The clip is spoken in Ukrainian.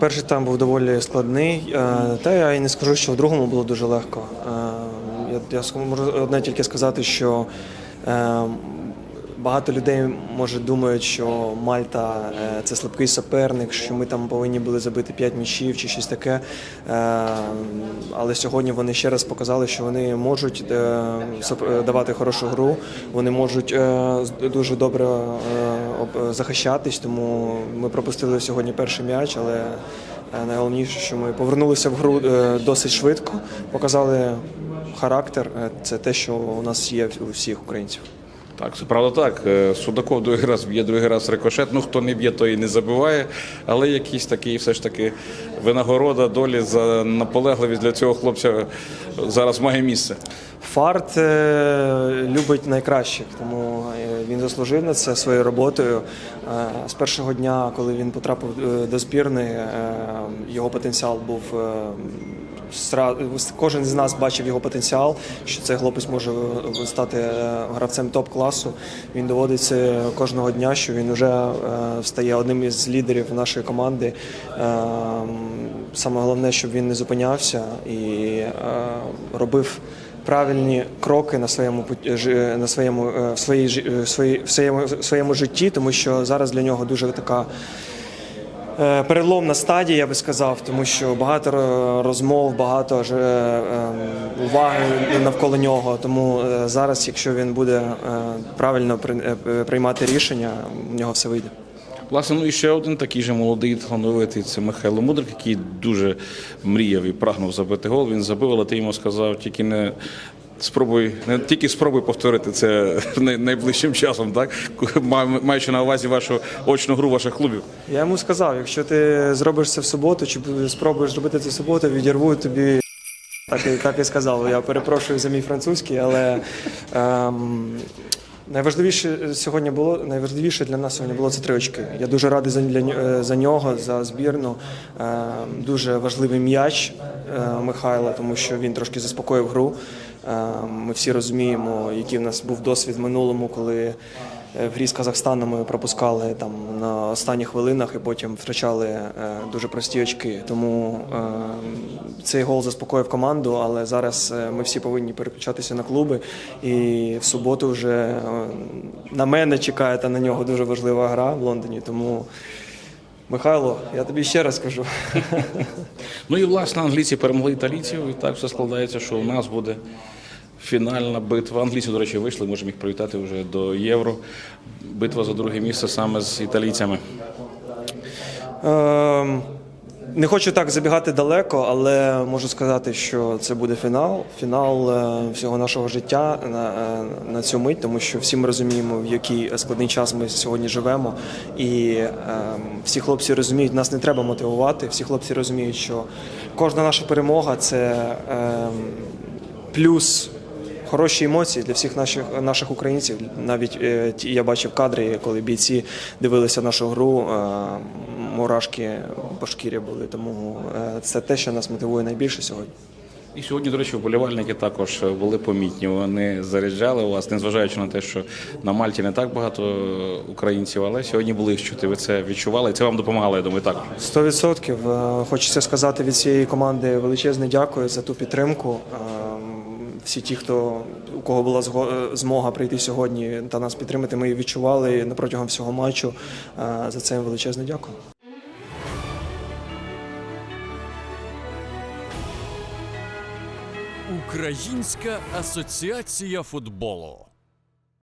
Перший там був доволі складний, е, та я і не скажу, що в другому було дуже легко. Е, Я, я можу одне тільки сказати, що е, багато людей може думають, що Мальта е, це слабкий суперник, що ми там повинні були забити 5 м'ячів чи щось таке. Е, Але сьогодні вони ще раз показали, що вони можуть е, давати хорошу гру, вони можуть дуже добре захищатись, тому ми пропустили сьогодні перший м'яч, але найголовніше, що ми повернулися в гру досить швидко, показали характер. Це те, що у нас є у всіх українців. Так, це правда так. Е, Судаков другий раз б'є, другий раз рикошет. Ну хто не б'є, той і не забиває. Але якийсь такий, все ж таки, винагорода долі за наполегливість для цього хлопця зараз має місце. Фарт е, любить найкращих, тому е, він заслужив на це своєю роботою. З першого дня, коли він потрапив до збірної, його потенціал був кожен з нас бачив його потенціал, що цей хлопець може е, стати е, гравцем топ-класу. Він доводить це кожного дня, що він вже е, стає одним із лідерів нашої команди. Саме головне, щоб він не зупинявся і робив правильні кроки на своєму на своєму в своїй в своєму своєму житті, тому що зараз для нього дуже така. Е, Переломна стадія, я би сказав, тому що багато розмов, багато ж, е, е, уваги навколо нього. Тому е, зараз, якщо він буде правильно приймати рішення, у нього все вийде. Власне, ну і ще один такий же молодий талановитий це Михайло Мудрик, який дуже мріяв і прагнув забити гол. Він забив, але ти йому сказав, тільки не. Спробуй не тільки спробуй повторити це найближчим часом, так маючи на увазі вашу очну гру ваших клубів. Я йому сказав, якщо ти зробиш це в суботу, чи спробуєш зробити це в суботу, відірву тобі. Так і, так і сказав. Я перепрошую за мій французький, але ем, найважливіше сьогодні було найважливіше для нас сьогодні було це три очки. Я дуже радий за, для, е, за нього, за збірну. Ем, дуже важливий м'яч е, Михайла, тому що він трошки заспокоїв гру. Ми всі розуміємо, який в нас був досвід в минулому, коли. Е, В грі з Казахстаном ми пропускали там на останніх хвилинах і потім втрачали е, дуже прості очки. Тому е, цей гол заспокоїв команду, але зараз ми всі повинні переключатися на клуби. І в суботу вже на мене чекає та на нього дуже важлива гра в Лондоні. Тому, Михайло, я тобі ще раз кажу. Ну і власне англійці перемогли італійців, і так все складається, що у нас буде фінальна битва. Англійці, до речі, вийшли, можемо їх привітати вже до євро. Битва за друге місце саме з італійцями. Ем, Не хочу так забігати далеко, але можу сказати, що це буде фінал. Фінал е, всього нашого життя на, е, на цю мить, тому що всі ми розуміємо, в який складний час ми сьогодні живемо. І ем, всі хлопці розуміють, нас не треба мотивувати. Всі хлопці розуміють, що кожна наша перемога це ем, плюс хороші емоції для всіх наших наших українців. Навіть е, я бачив кадри, коли бійці дивилися нашу гру. е, Мурашки по шкірі були. Тому е, це те, що нас мотивує найбільше сьогодні. І сьогодні, до речі, вболівальники також були помітні. Вони заряджали вас, незважаючи на те, що на Мальті не так багато українців, але сьогодні були їх чути. Ви це відчували, і це вам допомагало, я думаю, також. Сто відсотків хочеться сказати від цієї команди величезне дякую за ту підтримку. Всі ті, хто у кого була е, змога прийти сьогодні та нас підтримати, ми відчували протягом всього матчу. Е, За це величезне дякую. Українська асоціація футболу.